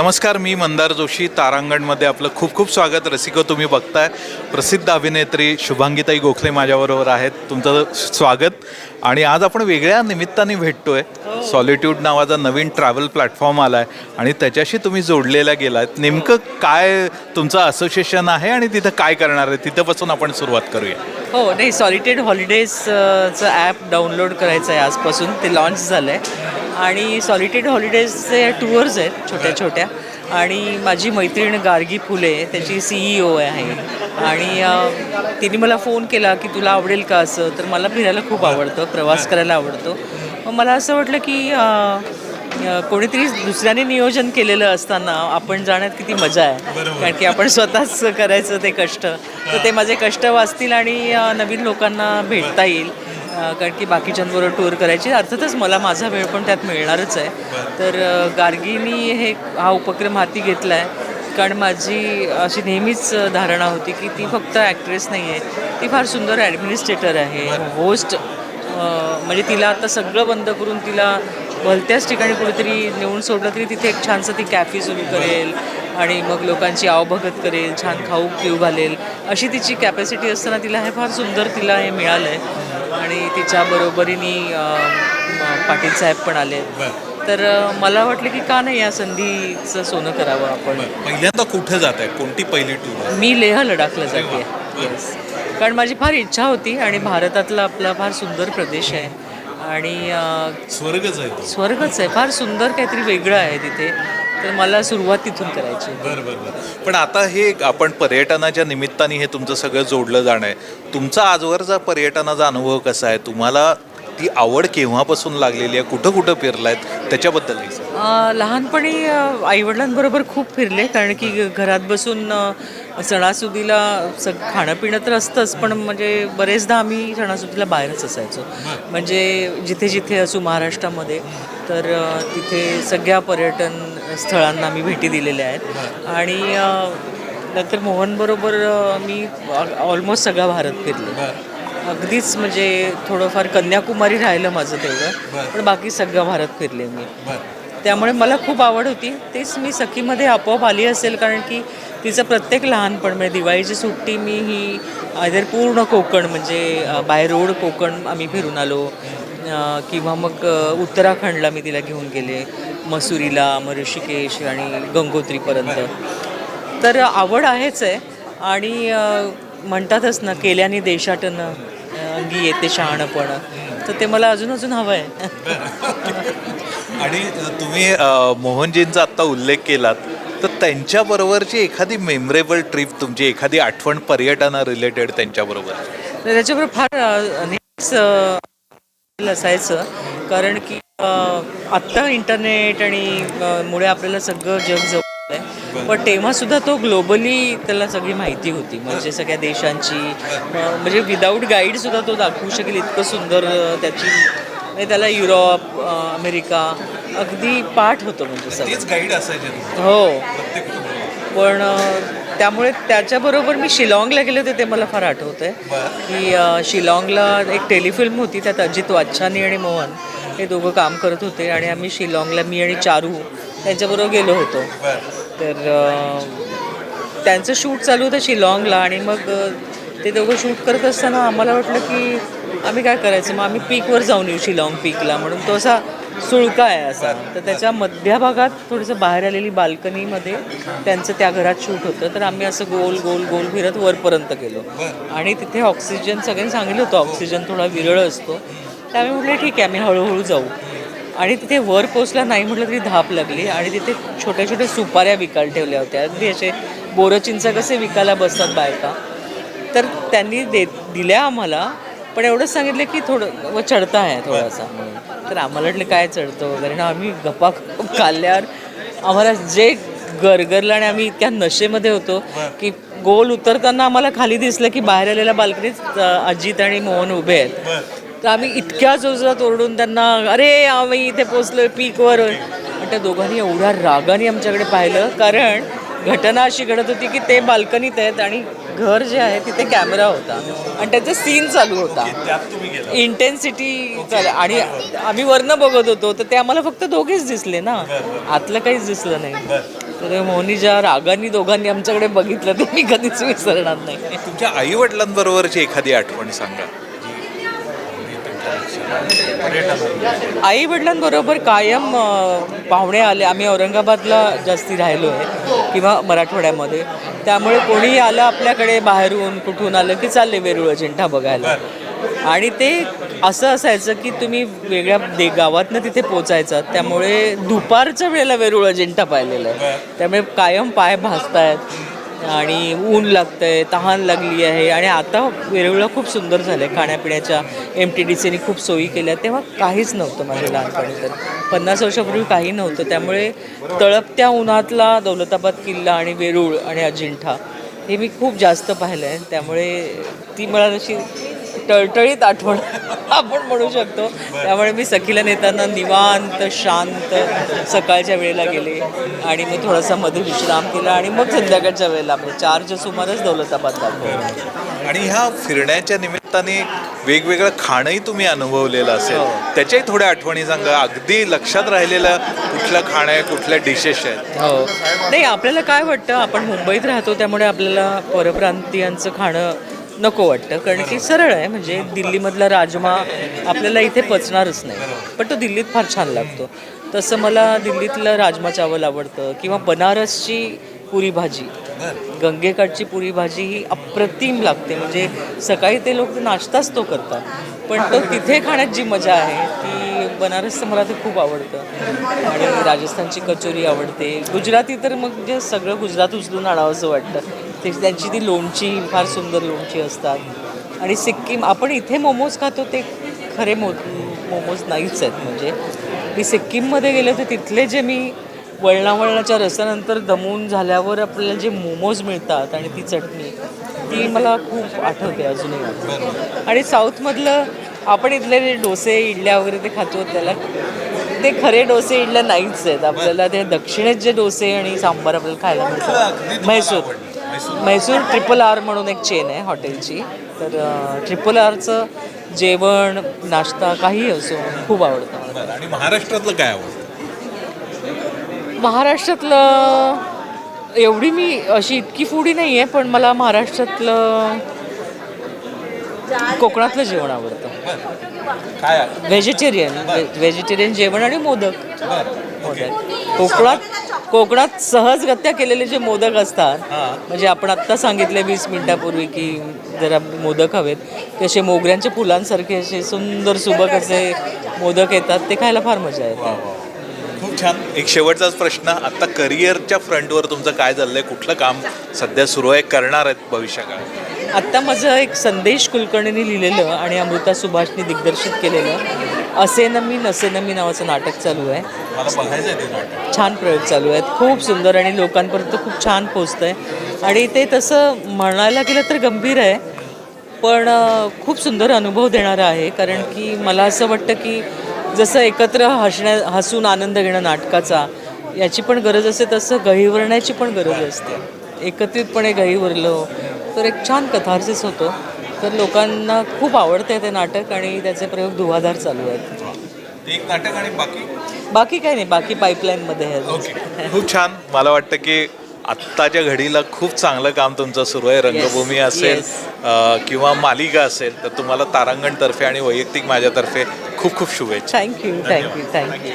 नमस्कार मी मंदार जोशी तारांगणमध्ये आपलं खूप खूप स्वागत. रसिको तुम्ही बघताय. प्रसिद्ध अभिनेत्री शुभांगीताई गोखले माझ्याबरोबर आहेत. तुमचं स्वागत. आणि आज आपण वेगळ्या निमित्ताने भेटतोय. सॉलिट्यूड नावाचा नवीन ट्रॅव्हल प्लॅटफॉर्म आला आहे आणि त्याच्याशी तुम्ही जोडलेला गेलात. नेमकं काय तुमचं असोसिएशन आहे आणि तिथं काय करणार आहे? तिथंपासून आपण सुरुवात करूया. हो नाही सॉलिटेड हॉलिडेजचं ॲप डाउनलोड करायचं आहे आजपासून. ते लॉन्च झालं आहे आणि सॉलिटेड हॉलिडेजचे टूअर्स आहेत छोट्या छोट्या. आणि माझी मैत्रीण गार्गी फुले त्याची सी ई ओ आहे. आणि तिने मला फोन केला की तुला आवडेल का असं? तर मला फिरायला खूप आवडतं प्रवास करायला आवडतो. मग मला असं वाटलं की कोणीतरी दुसऱ्याने नियोजन केलेलं असताना आपण जाण्यात किती मजा आहे. कारण की आपण स्वतःच करायचं ते कष्ट. तर ते माझे कष्ट वाचतील आणि नवीन लोकांना भेटता येईल. कारण की बाकीच्यांबरोबर टूर करायची. अर्थातच मला माझा वेळ पण त्यात मिळणारच आहे. तर गार्गीनी हे हा उपक्रम हाती घेतला आहे कारण माझी अशी नेहमीच धारणा होती की ती फक्त ॲक्ट्रेस नाही आहे ती फार सुंदर ॲडमिनिस्ट्रेटर आहे. होस्ट म्हणजे तिला आता सगळं बंद करून तिला भलत्याच ठिकाणी कुठेतरी नेऊन सोडलं तरी तिथे एक छानसं ती कॅफे सुरू करेल आणि मग लोकांची आवभगत करेल छान खाऊ पिऊ घालेल. अशी तिची कॅपॅसिटी असताना तिला हे फार सुंदर तिला हे मिळालं आहे आणि तिच्या बरोबरीने पाटील साहेब पण आले. तर मला वाटलं की का नाही या संधीचं सोनं करावं आपण? पहिल्यांदा कुठे जात आहे? कोणती पहिली टूर मी लेह लडाखला जाते. कारण माझी फार इच्छा होती आणि भारतातला आपला फार सुंदर प्रदेश आहे. आणि स्वर्गच आहे स्वर्गच आहे. फार सुंदर काहीतरी वेगळं आहे तिथे. तर मला सुरुवात तिथून करायची बरं बरं बरं. पण आता हे आपण पर्यटनाच्या निमित्ताने हे तुमचं सगळं जोडलं जाणं आहे. तुमचा आजवरचा पर्यटनाचा अनुभव कसा आहे? तुम्हाला ती आवड केव्हापासून लागलेली आहे? कुठं कुठं फिरलायत? त्याच्याबद्दल लहानपणी आईवडिलांबरोबर खूप फिरले कारण की घरात बसून सणासुदीला सग खाणं पिणं तर असतंच पण म्हणजे बरेचदा आम्ही सणासुदीला बाहेरच असायचो. म्हणजे जिथे जिथे असू महाराष्ट्रामध्ये तर तिथे सगळ्या पर्यटन स्थळांना आम्ही भेटी दिलेल्या आहेत. आणि नंतर मोहनबरोबर मी ऑलमोस्ट सगळा भारत फिरले. अगदीच म्हणजे थोडंफार कन्याकुमारी राहिलं माझं तेवढं. पण बाकी सगळं भारत फिरले मी. त्यामुळे मला खूप आवड होती. तेच मी सखीमध्ये आपोआप आली असेल कारण की तिचं प्रत्येक लहानपण म्हणजे दिवाळीची सुट्टी मी ही आयदर पूर्ण कोकण म्हणजे बाय रोड कोकण आम्ही फिरून आलो. किंवा मग उत्तराखंडला मी तिला घेऊन गेले. मसुरीला मग ऋषिकेश आणि गंगोत्रीपर्यंत तर आवड आहेच आहे. आणि म्हणतातच ना केल्याने देशाटन अंगी येते शहाणपण. तर ते मला अजून अजून हवं आहे आणि तुम्ही मोहनजींचा आत्ता उल्लेख केलात तर त्यांच्याबरोबरची एखादी मेमरेबल ट्रिप तुमची एखादी आठवण पर्यटना रिलेटेड त्यांच्याबरोबर? त्याच्याबरोबर फार असायचं. कारण की आत्ता इंटरनेट आणि मुळे आपल्याला सगळं जग जवळ पण तेव्हा सुद्धा तो ग्लोबली त्याला सगळी माहिती होती. म्हणजे सगळ्या देशांची म्हणजे विदाऊट गाईड सुद्धा तो दाखवू शकेल इतकं सुंदर त्याची म्हणजे त्याला युरोप अमेरिका अगदी पाठ होतं म्हणजे सगळं. गाईड असायचे हो. पण त्यामुळे त्याच्याबरोबर मी शिलाँगला गेले होते ते मला फार आठवतं आहे की शिलाँगला एक टेलिफिल्म होती त्यात अजित वाच्छानी आणि मोहन हे दोघं काम करत होते आणि आम्ही शिलाँगला मी आणि चारू त्यांच्याबरोबर गेलो होतो. तर त्यांचं शूट चालू होतं शिलाँगला आणि मग ते दोघं शूट करत असताना आम्हाला वाटलं की आम्ही काय करायचं? मग आम्ही पीकवर जाऊन येऊ शिलाँग पीकला म्हणून. तो असा सुळका आहे असा. तर त्याच्या मध्यभागात थोडंसं बाहेर आलेली बाल्कनीमध्ये त्यांचं त्या घरात शूट होतं. तर आम्ही असं गोल गोल गोल फिरत वरपर्यंत गेलो. आणि तिथे ऑक्सिजन सगळ्यांनी सांगितलं होतं ऑक्सिजन थोडा विरळ असतो. तर आम्ही म्हटलं ठीक आहे आम्ही हळूहळू जाऊ. आणि तिथे वर पोचला नाही म्हटलं तरी धाप लागली आणि तिथे छोट्या छोट्या सुपाऱ्या विकायला ठेवल्या होत्या. अगदी असे बोरं कसे विकायला बसतात बायका. तर त्यांनी दे दिल्या आम्हाला पण एवढंच सांगितलं की थोडं व चढता आहे थोडासा. तर आम्हाला वाटलं काय चढतं वगैरे. ना आम्ही गप्पा खाल्ल्यावर आम्हाला जे गरगरलं आणि आम्ही इतक्या नशेमध्ये होतो की गोल उतरताना आम्हाला खाली दिसलं की बाहेर आलेल्या बाल्कनीत अजित आणि मोहन उभे आहेत. तर आम्ही इतक्या जोजरात ओरडून त्यांना अरे आम्ही इथे पोचलोय पीकवर. आणि त्या दोघांनी एवढ्या रागाने आमच्याकडे पाहिलं. कारण घटना अशी घडत होती की ते बाल्कनीत आहेत आणि घर जे आहे तिथे कॅमेरा होता. आणि त्याचा सीन चालू होता. इंटेन्सिटी चाल. आणि आम्ही वरनं बघत होतो. तर ते आम्हाला फक्त दोघेच दिसले ना. आतलं काहीच दिसलं नाही. तर मोहनी ज्या रागाने दोघांनी आमच्याकडे बघितलं. ते मी कधीच विसरणार नाही. तुमच्या आई वडिलांबरोबरची एखादी आठवण सांगा. आई वडिलांबरोबर कायम पाहुणे आले. आम्ही औरंगाबादला जास्ती राहिलो आहे किंवा मराठवाड्यामध्ये. त्यामुळे कोणी आलं आपल्याकडे बाहेरून कुठून आलं की चालले वेरूळ अजिंठा बघायला. आणि ते असं असायचं की तुम्ही वेगळ्या दे गावातनं तिथे पोचायचा. त्यामुळे दुपारच्या वेळेला वेरूळ अजिंठा पाहिलेलं आहे. त्यामुळे कायम पाय भासतायत. आणि ऊन लागतंय तहान लागली आहे आणि आता वेरूळला खूप सुंदर झालं आहे खाण्यापिण्याच्या एम टी डी सीने खूप सोयी केल्या. तेव्हा काहीच नव्हतं माझ्या लहानपणी तर. पन्नास वर्षापूर्वी काही नव्हतं. त्यामुळे तळपत्या उन्हातला दौलताबाद किल्ला आणि वेरूळ आणि अजिंठा हे मी खूप जास्त पाहिलं आहे त्यामुळे ती मला तशी टळटळीत आठवण आपण म्हणू शकतो. त्यामुळे मी सखीला नेताना निवांत शांत सकाळच्या वेळेला गेले आणि मग थोडासा मध्ये विश्राम केला आणि मग संध्याकाळच्या वेळेला म्हणजे चारच्या सुमारच दौलताबाद दाखवलं. आणि ह्या फिरण्याच्या निमित्ताने वेगवेगळं खाणंही तुम्ही अनुभवलेलं असेल. हो. त्याच्याही थोड्या आठवणी सांगा. अगदी लक्षात राहिलेलं कुठलं खाणं आहे कुठल्या डिशेस आहेत हो. नाही आपल्याला काय वाटतं? आपण मुंबईत राहतो त्यामुळे आपल्याला परप्रांतीयांचं खाणं नको वाटतं कारण की सरळ आहे म्हणजे दिल्लीमधला राजमा आपल्याला इथे पचणारच नाही. पण तो दिल्लीत फार छान लागतो. तसं मला दिल्लीतलं राजमा चावल आवडतं किंवा बनारसची पुरी भाजी गंगेकाठची पुरी भाजी ही अप्रतिम लागते म्हणजे सकाळी ते लोक नाश्ताच तो करतात. पण तो तिथे खाण्यात जी मजा आहे ती बनारसचं मला ते खूप आवडतं. आणि राजस्थानची कचोरी आवडते. गुजराती तर मग जे सगळं गुजरात उचलून आणावं असं वाटतं. ते त्यांची ती लोणची फार सुंदर लोणची असतात. आणि सिक्कीम आपण इथे मोमोज खातो ते खरे मो मोमोज नाहीच आहेत म्हणजे. मी सिक्कीममध्ये गेले तर तिथले जे मी वळणावळणाच्या रसानंतर दमून झाल्यावर आपल्याला जे मोमोज मिळतात आणि ती चटणी ती मला खूप आठवते अजूनही. आणि साऊथमधलं आपण इथले जे डोसे इडल्या वगैरे ते खातो त्याला ते खरे डोसे इडल्या नाहीच आहेत. आपल्याला ते दक्षिणेत जे डोसे आणि सांबार आपल्याला खायला मिळतात. म्हैसूर. म्हैसूर ट्रिपल आर म्हणून एक चेन आहे हॉटेलची तर ट्रिपल आरचं जेवण नाश्ता काही असो खूप आवडतं मला. आणि महाराष्ट्रातलं काय आवडतं? महाराष्ट्रातलं एवढी मी अशी इतकी फूडी नाही आहे पण मला महाराष्ट्रातलं कोकणातलं जेवण आवडतं. काय व्हेजिटेरियन व्हेजिटेरियन जेवण आणि मोदक. मोदक. कोकणात कोकणात सहजगत्या केलेले जे मोदक असतात म्हणजे आपण आत्ता सांगितले वीस मिनिटापूर्वी की जरा मोदक हवेत ते असे मोगऱ्यांच्या फुलांसारखे असे सुंदर सुबक असे मोदक येतात ते खायला फार मजा येते. खूप छान. एक शेवटचाच प्रश्न. आता करिअरच्या फ्रंटवर तुमचं काय चाललंय? कुठलं काम सध्या सुरू आहे करणार आहेत भविष्यकाळात? आत्ता माझं एक संदेश कुलकर्णीने लिहिलेलं आणि अमृता सुभाषने दिग्दर्शित केलेलं असे न मी नसे न मी नावाचं नाटक चालू आहे. छान प्रयोग चालू आहेत. खूप सुंदर आणि लोकांपर्यंत खूप छान पोचतं आहे आणि ते तसं म्हणायला गेलं तर गंभीर आहे पण खूप सुंदर अनुभव देणारा आहे. कारण की मला असं वाटतं की जसं एकत्र हसण्या हसून आनंद घेणं नाटकाचा याची पण गरज असते तसं गहिवरण्याची पण गरज असते. एकत्रितपणे गहिवरलं तर एक छान कथार्सिस होतो. तर लोकांना खूप आवडतं ते नाटक आणि त्याचे प्रयोग धुवाधार चालू आहेत. एक नाटक आणि बाकी? बाकी काही नाही बाकी पाईपलाईनमध्ये आहे अजून. ओके. खूप छान. मला वाटतं की आत्ताच्या घडीला खूप चांगलं काम तुमचं सुरू आहे. रंगभूमी असेल yes. अ, किंवा मालिका असेल तर तुम्हाला तारांगणतर्फे आणि वैयक्तिक माझ्यातर्फे खूप खूप शुभेच्छा. Thank you thank you thank you